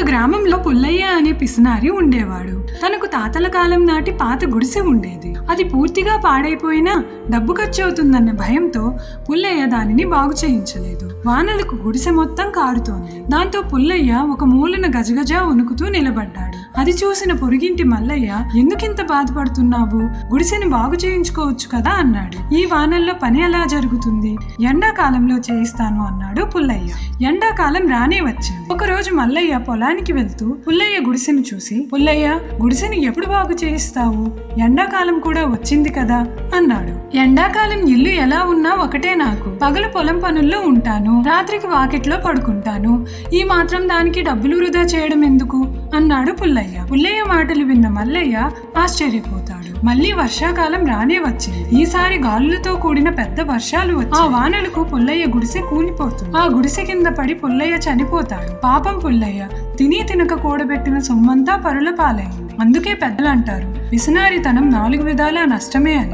ఒక గ్రామంలో పుల్లయ్య అనే పిసినారి ఉండేవాడు. తనకు తాతల కాలం నాటి పాత గుడిసె ఉండేది. అది పూర్తిగా పాడైపోయినా డబ్బు ఖర్చు అవుతుందన్న భయంతో పుల్లయ్య దానిని బాగు చేయించలేదు. వానలకు గుడిసె మొత్తం కారుతోంది. దాంతో పుల్లయ్య ఒక మూలన గజగజ వణుకుతూ నిలబడ్డాడు. అది చూసిన పొరుగింటి మల్లయ్య ఎందుకింత బాధపడుతున్నావు? గుడిసెని బాగు చేయించుకోవచ్చు కదా? అన్నాడు. ఈ వానల్లో పని ఎలా జరుగుతుంది? ఎండాకాలంలో చేయిస్తాను అన్నాడు పుల్లయ్య. ఎండాకాలం రానే వచ్చింది. ఒకరోజు మల్లయ్య మల్లయ్య పొలానికి వెళ్తూ పుల్లయ్య గుడిసెను చూసి పుల్లయ్య గుడిసెను ఎప్పుడు బాగు చేయిస్తావు? ఎండాకాలం కూడా వచ్చింది కదా. అన్నాడు. ఎండాకాలం ఇల్లు ఎలా ఉన్నా ఒకటే నాకు. పగలు పొలం పనుల్లో ఉంటాను. రాత్రికి వాకిట్లో పడుకుంటాను. ఈ మాత్రం దానికి డబ్బులు వృధా చేయడం ఎందుకు? అన్నాడు పుల్లయ్య. పుల్లయ్య మాటలు విన్న మల్లయ్య ఆశ్చర్యపోతాడు. మళ్ళీ వర్షాకాలం రానే వచ్చింది. ఈసారి గాలులతో కూడిన పెద్ద వర్షాలు వచ్చి ఆ వానలకు పుల్లయ్య గుడిసె కూలిపోతుంది. ఆ గుడిసె కింద పడి పుల్లయ్య చనిపోతాడు. పాపం పుల్లయ్య. తిని తినక కూడబెట్టిన సొమ్మంతా పరుల పాలైంది. అందుకే పెద్దలంటారు విసనారితనం నాలుగు విధాలా నష్టమే అని.